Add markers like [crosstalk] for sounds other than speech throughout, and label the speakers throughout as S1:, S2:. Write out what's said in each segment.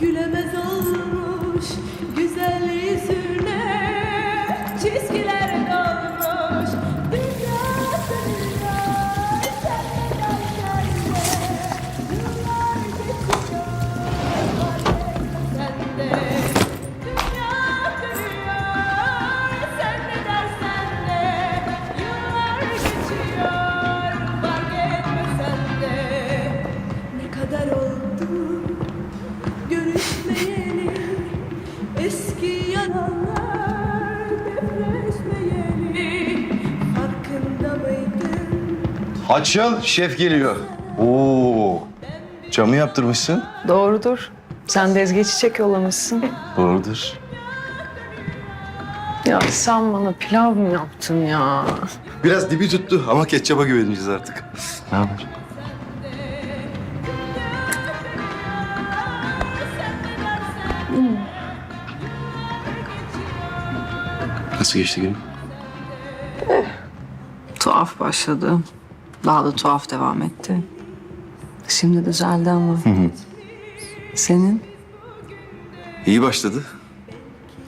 S1: Gülemez olmuş güzel yüzüne
S2: Açıl, şef geliyor. Oo, camı yaptırmışsın.
S3: Doğrudur. Sen de Ezgi çiçek yollamışsın.
S2: Doğrudur.
S3: Ya sen bana pilav mı yaptın ya?
S2: Biraz dibi tuttu ama ketçaba güveneceğiz artık. Ne haber? Nasıl geçti gün?
S3: Tuhaf başladı. Daha da tuhaf devam etti. Şimdi düzeldi ama. Senin?
S2: İyi başladı.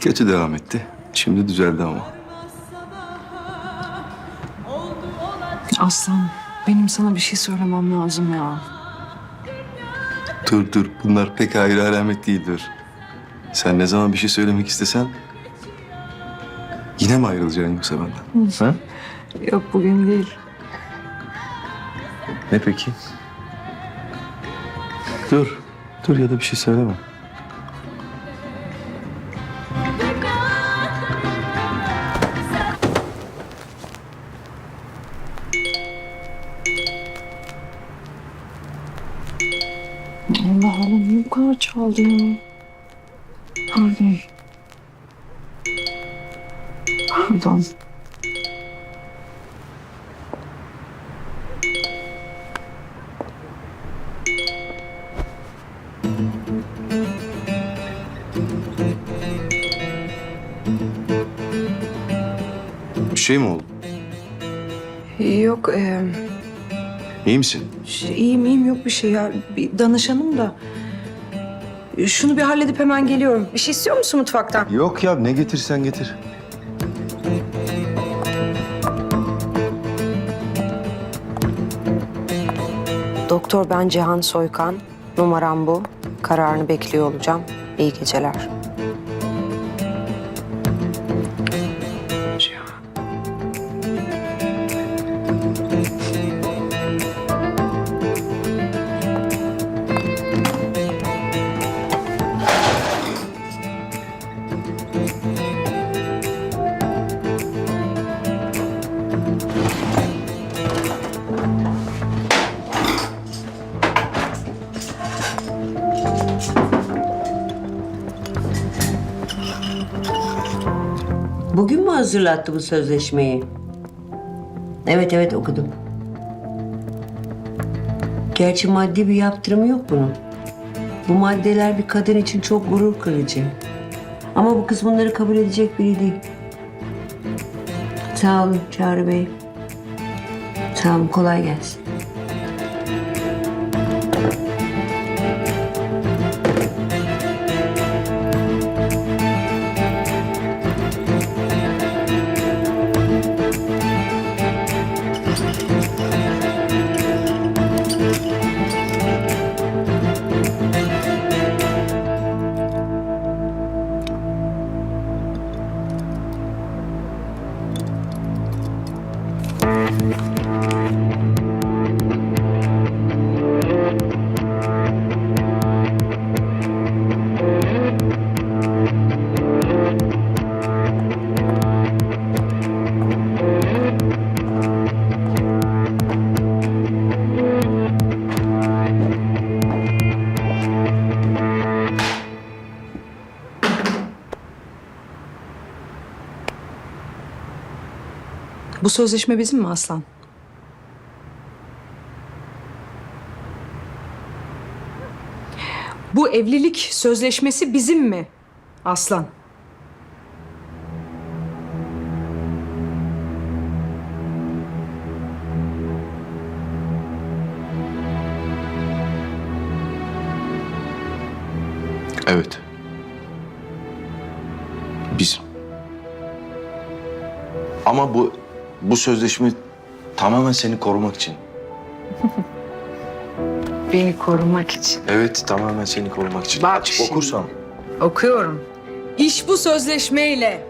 S2: Kötü devam etti. Şimdi düzeldi ama.
S3: Aslan, benim sana bir şey söylemem lazım ya.
S2: Dur dur bunlar pek hayır alamet değildir. Sen ne zaman bir şey söylemek istesen yine mi ayrılacaksın yoksa benden? Ha?
S3: Yok bugün değil.
S2: Ne peki? Dur. Dur ya da bir şey söyleme.
S3: Allah Allah niye bu kadar çaldı ya? Pardon. Pardon.
S2: Şey mi oldu?
S4: Yok, e,
S2: İyi misin?
S4: şey, iyiyim iyiyim yok bir şey ya. Bir danışanım da. Şunu bir halledip hemen geliyorum. Bir şey istiyor musun mutfaktan?
S2: Yok ya ne getirsen getir.
S5: Doktor ben Cihan Soykan. Numaram bu. Kararını bekliyor olacağım. İyi geceler.
S6: Hazırlattı bu sözleşmeyi? Evet evet okudum. Gerçi maddi bir yaptırımı yok bunun. Bu maddeler bir kadın için çok gurur kırıcı. Ama bu kız bunları kabul edecek biri değil. Sağ olun Çağrı Bey. Sağ olun kolay gelsin.
S4: Bu sözleşme bizim mi Aslan? Bu evlilik sözleşmesi bizim mi Aslan?
S2: Evet. Biz. Ama bu bu sözleşme tamamen seni korumak için. [laughs]
S4: Beni korumak için.
S2: Evet, tamamen seni korumak için.
S4: Bak
S2: Açık
S4: şimdi.
S2: okursan.
S4: Okuyorum. İş bu sözleşmeyle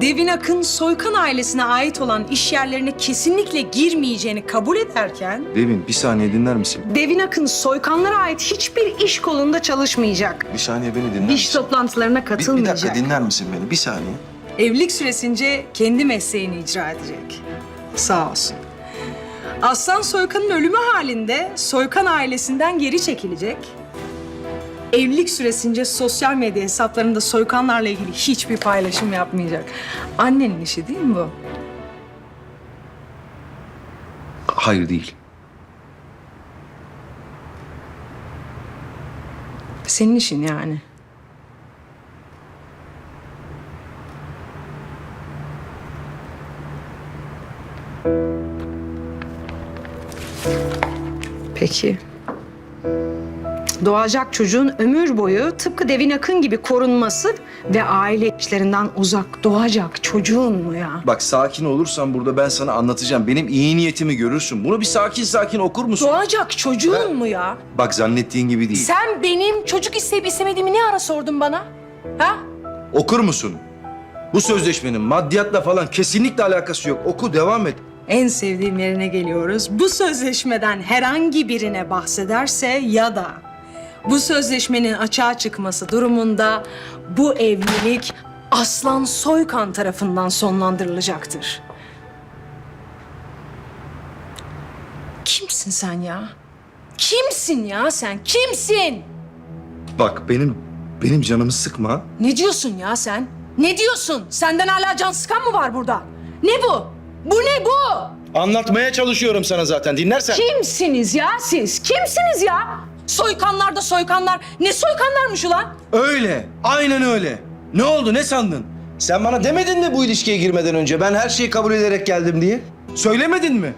S4: Devin Akın Soykan ailesine ait olan iş yerlerine kesinlikle girmeyeceğini kabul ederken
S2: Devin bir saniye dinler misin?
S4: Devin Akın Soykanlara ait hiçbir iş kolunda çalışmayacak.
S2: Bir saniye beni dinler
S4: İş
S2: misin?
S4: toplantılarına
S2: Bir, bir
S4: katılmayacak.
S2: dakika dinler misin beni? Bir saniye.
S4: Evlilik süresince kendi mesleğini icra edecek. Sağ olsun. Aslan Soykan'ın ölümü halinde Soykan ailesinden geri çekilecek. Evlilik süresince sosyal medya hesaplarında Soykanlarla ilgili hiçbir paylaşım yapmayacak. Annenin işi değil mi bu?
S2: Hayır değil.
S4: Senin işin yani. Peki. Doğacak çocuğun ömür boyu tıpkı Devin Akın gibi korunması ve aile işlerinden uzak doğacak çocuğun mu ya?
S2: Bak sakin olursan burada ben sana anlatacağım. Benim iyi niyetimi görürsün. Bunu bir sakin sakin okur musun?
S4: Doğacak çocuğun mu ya?
S2: Bak zannettiğin gibi değil.
S4: Sen benim çocuk isteyip istemediğimi ne ara sordun bana? Ha?
S2: Okur musun? Bu sözleşmenin maddiyatla falan kesinlikle alakası yok. Oku devam et.
S4: En sevdiğim yerine geliyoruz. Bu sözleşmeden herhangi birine bahsederse ya da bu sözleşmenin açığa çıkması durumunda bu evlilik Aslan Soykan tarafından sonlandırılacaktır. Kimsin sen ya? Kimsin ya sen? Kimsin?
S2: Bak benim benim canımı sıkma.
S4: Ne diyorsun ya sen? Ne diyorsun? Senden hala can sıkan mı var burada? Ne bu? Bu ne bu?
S2: Anlatmaya çalışıyorum sana zaten. Dinlersen.
S4: Kimsiniz ya siz? Kimsiniz ya? Soykanlar da soykanlar. Ne soykanlarmış ulan?
S2: Öyle. Aynen öyle. Ne oldu? Ne sandın? Sen bana demedin mi bu ilişkiye girmeden önce ben her şeyi kabul ederek geldim diye? Söylemedin mi?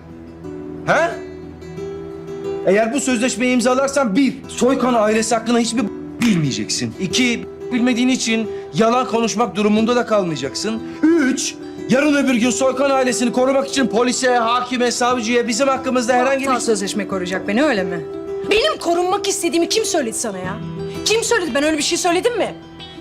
S2: He? Eğer bu sözleşmeyi imzalarsan bir, Soykan ailesi hakkında hiçbir bilmeyeceksin. İki, bilmediğin için yalan konuşmak durumunda da kalmayacaksın. Üç, yarın öbür gün Soykan ailesini korumak için polise, hakime, savcıya bizim hakkımızda herhangi
S4: Aptal
S2: bir...
S4: sözleşme koruyacak beni öyle mi? Benim korunmak istediğimi kim söyledi sana ya? Kim söyledi? Ben öyle bir şey söyledim mi?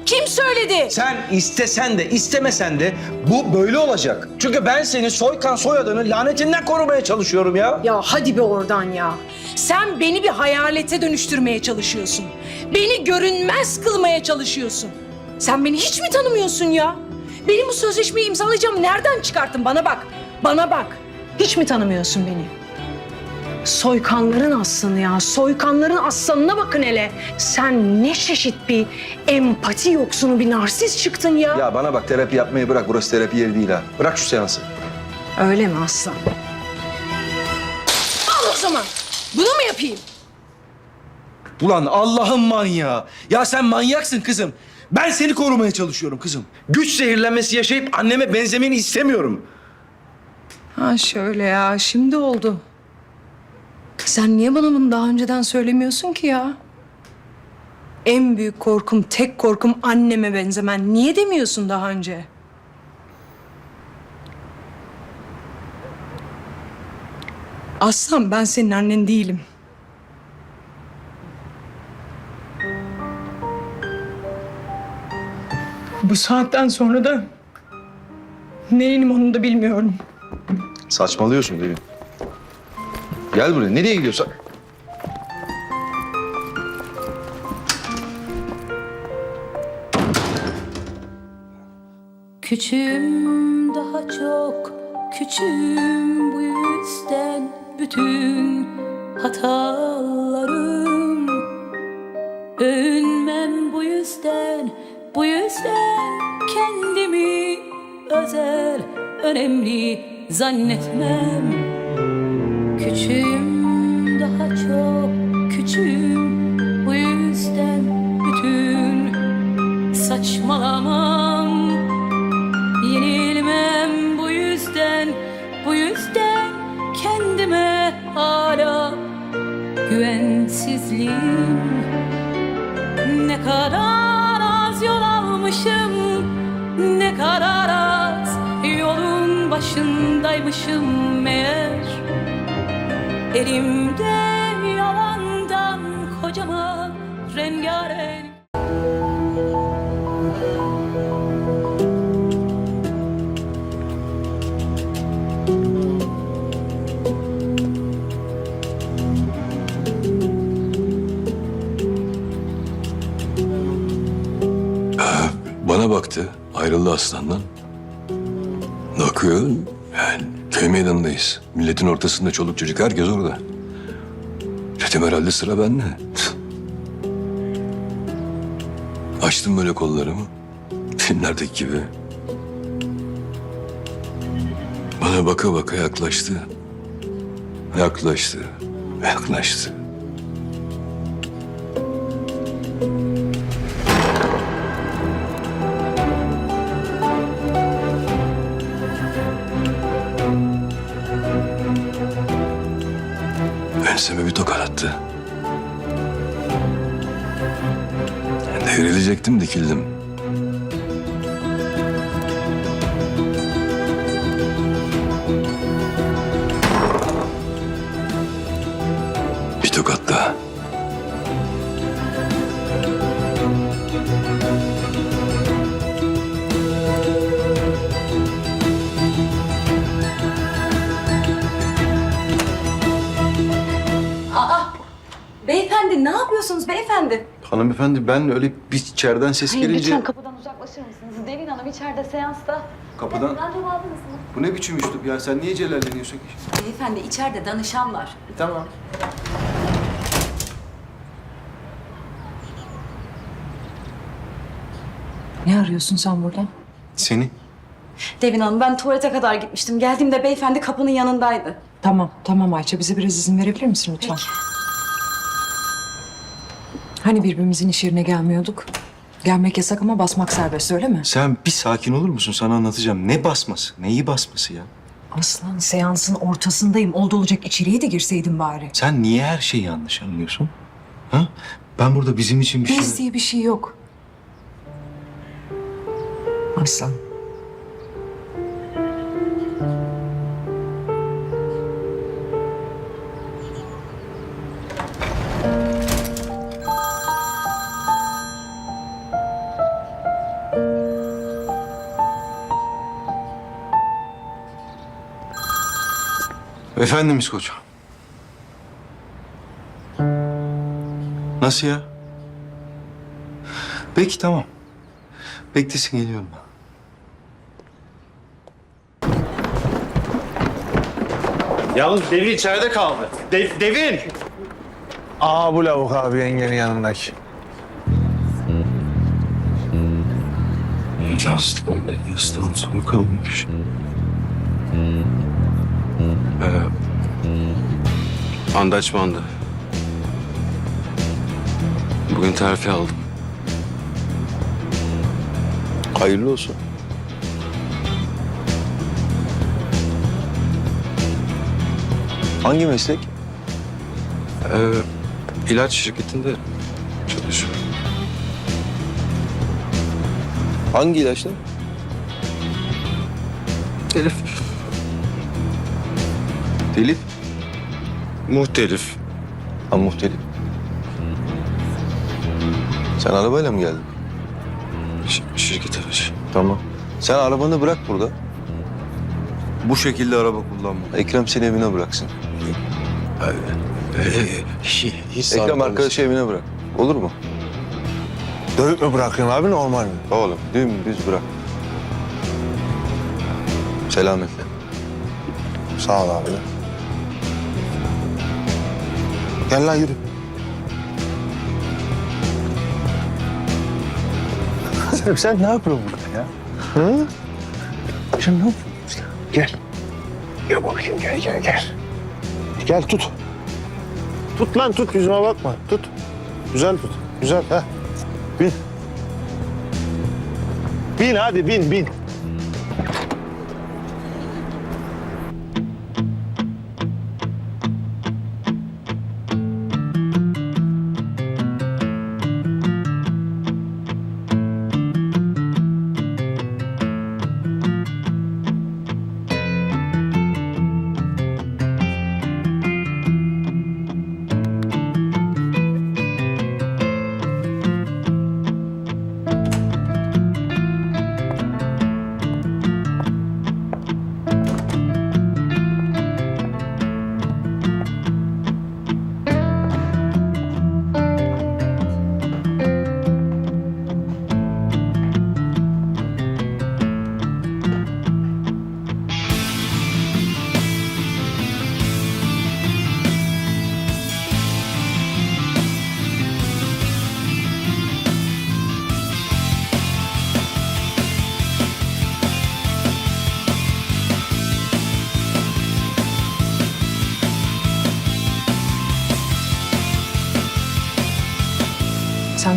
S4: Kim söyledi?
S2: Sen istesen de istemesen de bu böyle olacak. Çünkü ben seni Soykan soyadının lanetinden korumaya çalışıyorum ya.
S4: Ya hadi be oradan ya. Sen beni bir hayalete dönüştürmeye çalışıyorsun. Beni görünmez kılmaya çalışıyorsun. Sen beni hiç mi tanımıyorsun ya? Benim bu sözleşmeyi imzalayacağım nereden çıkarttın? Bana bak. Bana bak. Hiç mi tanımıyorsun beni? Soykanların aslanı ya. Soykanların aslanına bakın hele. Sen ne çeşit bir empati yoksunu bir narsist çıktın ya.
S2: Ya bana bak terapi yapmayı bırak. Burası terapi yeri değil ha. Bırak şu seansı.
S4: Öyle mi aslan? Al o zaman. Bunu mu yapayım?
S2: Ulan Allah'ın manyağı. Ya sen manyaksın kızım. Ben seni korumaya çalışıyorum kızım. Güç zehirlenmesi yaşayıp anneme benzemeni istemiyorum.
S4: Ha şöyle ya, şimdi oldu. Sen niye bana bunu daha önceden söylemiyorsun ki ya? En büyük korkum, tek korkum anneme benzemen. Niye demiyorsun daha önce? Aslan ben senin annen değilim. Bu saatten sonra da neyinim onu da bilmiyorum.
S2: Saçmalıyorsun değil mi? Gel buraya. Nereye gidiyorsun?
S1: Küçüğüm daha çok küçüğüm bu yüzden bütün hatalarım özel önemli zannetmem. Küçüğüm daha çok küçüğüm. Bu yüzden bütün saçmalamam başındaymışım meğer Elimde yalandan kocaman rengarenk
S7: Bana baktı, ayrıldı aslandan. Bakıyor, yani köy meydanındayız. Milletin ortasında çoluk çocuk, herkes orada. Dedim herhalde sıra bende. [laughs] Açtım böyle kollarımı, filmlerdeki gibi. Bana baka baka yaklaştı. Yaklaştı, yaklaştı. Enseme bir tokat attı. Devrilecektim, dikildim. Bir tokat daha.
S8: Beyefendi ne yapıyorsunuz beyefendi?
S2: Hanımefendi ben öyle bir içeriden ses
S8: Hayır
S2: gelince...
S8: lütfen kapıdan uzaklaşır mısınız? Devin Hanım içeride seansta.
S2: Kapıdan...
S8: Randevu aldınız mı?
S2: Bu ne biçim üslup ya? Sen niye celalleniyorsun ki?
S8: Beyefendi içeride danışan var.
S2: Tamam.
S3: Ne arıyorsun sen burada?
S2: Seni?
S8: Devin Hanım ben tuvalete kadar gitmiştim. Geldiğimde beyefendi kapının yanındaydı.
S3: Tamam, tamam Ayça. Bize biraz izin verebilir misin lütfen? Hani birbirimizin iş yerine gelmiyorduk? Gelmek yasak ama basmak serbest öyle mi?
S2: Sen bir sakin olur musun? Sana anlatacağım. Ne basması? Neyi basması ya?
S3: Aslan seansın ortasındayım. Oldu olacak içeriye de girseydin bari.
S2: Sen niye her şeyi yanlış anlıyorsun? Ha? Ben burada bizim için bir şey...
S3: Biz diye bir şey yok. Aslan.
S2: Efendimiz koç. Nasıl ya? Peki tamam. Beklesin geliyorum ben.
S9: Yalnız Devin içeride kaldı. Dev, devin! Aa bu lavuk abi yengenin yanındaki.
S2: Aslan, aslan soğuk kalmış.
S10: Andaç bandı. Bugün terfi aldım.
S2: Hayırlı olsun. Hangi meslek?
S10: Ee, ilaç şirketinde çalışıyorum.
S2: Hangi ilaçlar?
S10: Telif. Muhtelif.
S2: Ha muhtelif. Sen arabayla mı geldin?
S10: Ş- şirket aracı.
S2: Tamam. Sen arabanı bırak burada. Bu şekilde araba kullanma. Ekrem seni evine bıraksın.
S10: Ee, hiç
S2: Ekrem arkadaşı evine bırak. Olur mu?
S9: Dövüp mü bırakayım abi normal mi?
S2: Oğlum dümdüz bırak. Selametle.
S9: Sağ ol abi. Gel lan yürü. sen, sen ne yapıyorsun burada ya? Hı? Sen ne yapıyorsun? Gel. Gel bakayım gel gel gel. Gel tut. Tut lan tut yüzüme bakma. Tut. Güzel tut. Güzel ha. Bin. Bin hadi bin bin.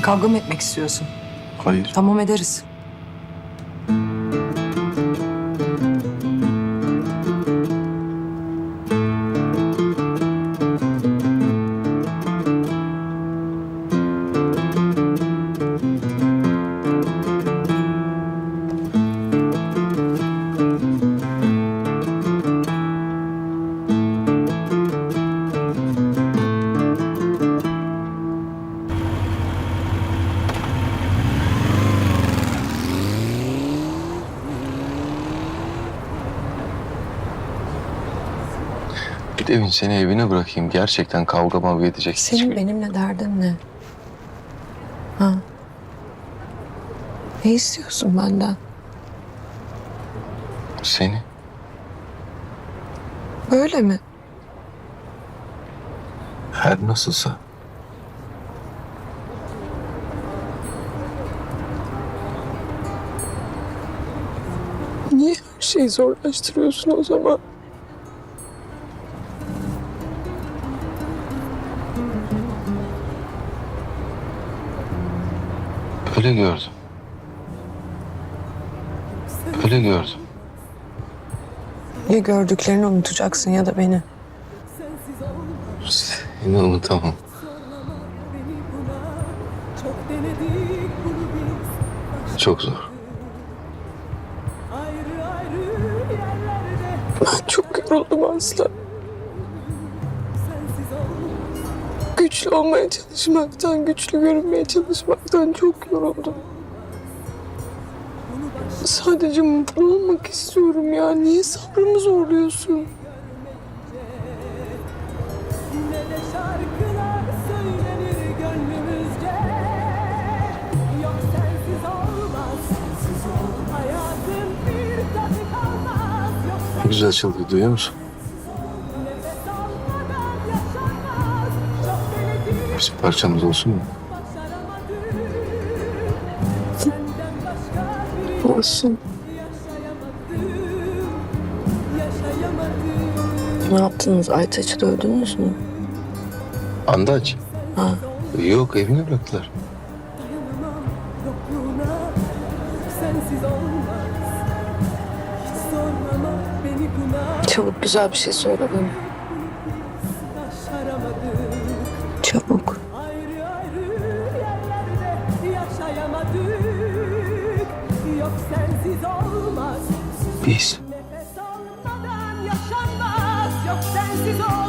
S3: Kavga mı etmek istiyorsun?
S10: Hayır.
S3: Tamam ederiz.
S10: Bir de seni evine bırakayım. Gerçekten kavga mavga edecek.
S11: Senin
S10: hiçbir-
S11: benimle derdin ne? Ha? Ne istiyorsun benden?
S10: Seni.
S11: Böyle mi?
S10: Her nasılsa.
S3: Niye her şeyi zorlaştırıyorsun o zaman?
S10: Öyle gördüm. Öyle gördüm.
S11: Ya gördüklerini unutacaksın ya da beni.
S10: Seni unutamam. Çok zor.
S3: Çok yoruldum Aslı. Güçlü olmaya çalışmaktan, güçlü görünmeye çalışmaktan çok yoruldum. Sadece mutlu olmak istiyorum ya. Niye sabrımı zorluyorsun?
S4: Ne
S10: güzel çalıyor duyuyor musun? Bizim parçamız olsun mu?
S3: Olsun.
S11: Ne yaptınız? Aytaç'ı dövdünüz mü?
S10: Andaç.
S11: Ha.
S10: Yok evine bıraktılar.
S11: Çabuk güzel bir şey söyle bana.
S10: Biz.
S4: Nefes almadan yaşanmaz Yok sensiz olmaz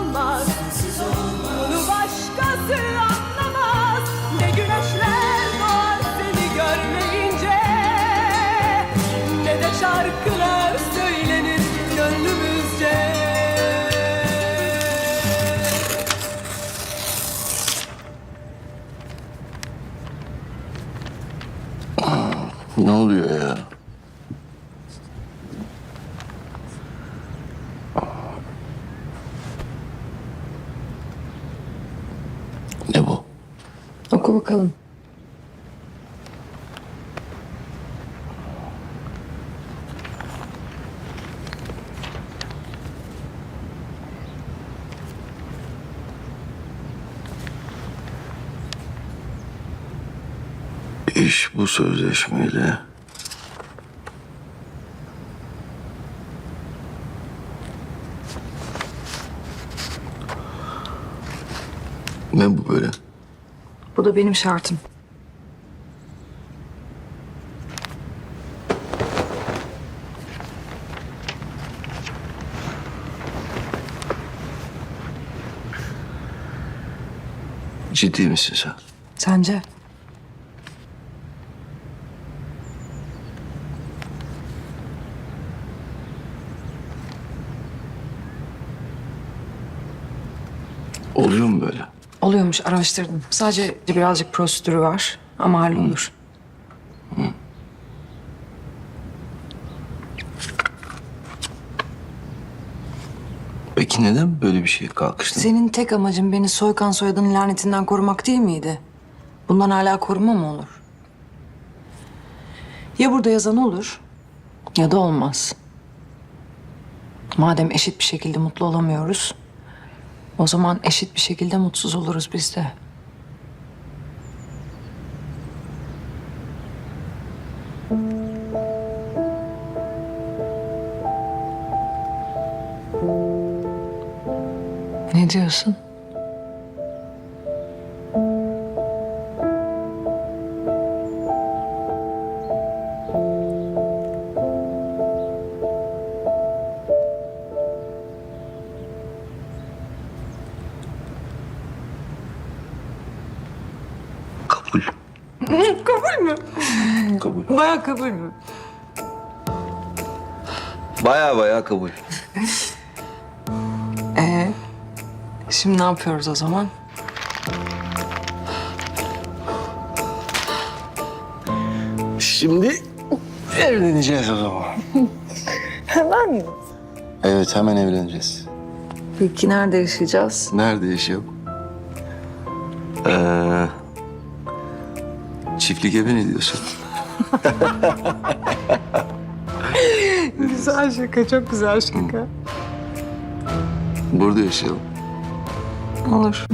S10: İş bu sözleşmeyle Ne bu böyle?
S3: Bu da benim şartım.
S10: Ciddi misin sen?
S3: Sence?
S10: Oluyor mu böyle?
S3: Oluyormuş araştırdım. Sadece birazcık prosedürü var ama hallolur.
S10: Peki neden böyle bir şeye kalkıştın?
S3: Senin tek amacın beni Soykan soyadının lanetinden korumak değil miydi? Bundan hala koruma mı olur? Ya burada yazan olur ya da olmaz. Madem eşit bir şekilde mutlu olamıyoruz, o zaman eşit bir şekilde mutsuz oluruz biz de. Ne diyorsun? Kabul mü?
S2: Baya baya kabul. [laughs]
S3: Ee, şimdi ne yapıyoruz o zaman?
S12: Şimdi evleneceğiz o zaman. [laughs]
S3: Hemen mi?
S13: Evet hemen evleneceğiz.
S3: Peki nerede yaşayacağız?
S13: Nerede yaşayalım? Ee, çiftlik evi ne diyorsun? [laughs]
S3: Güzel şaka, çok güzel şaka.
S13: Burada yaşayalım.
S3: Olur.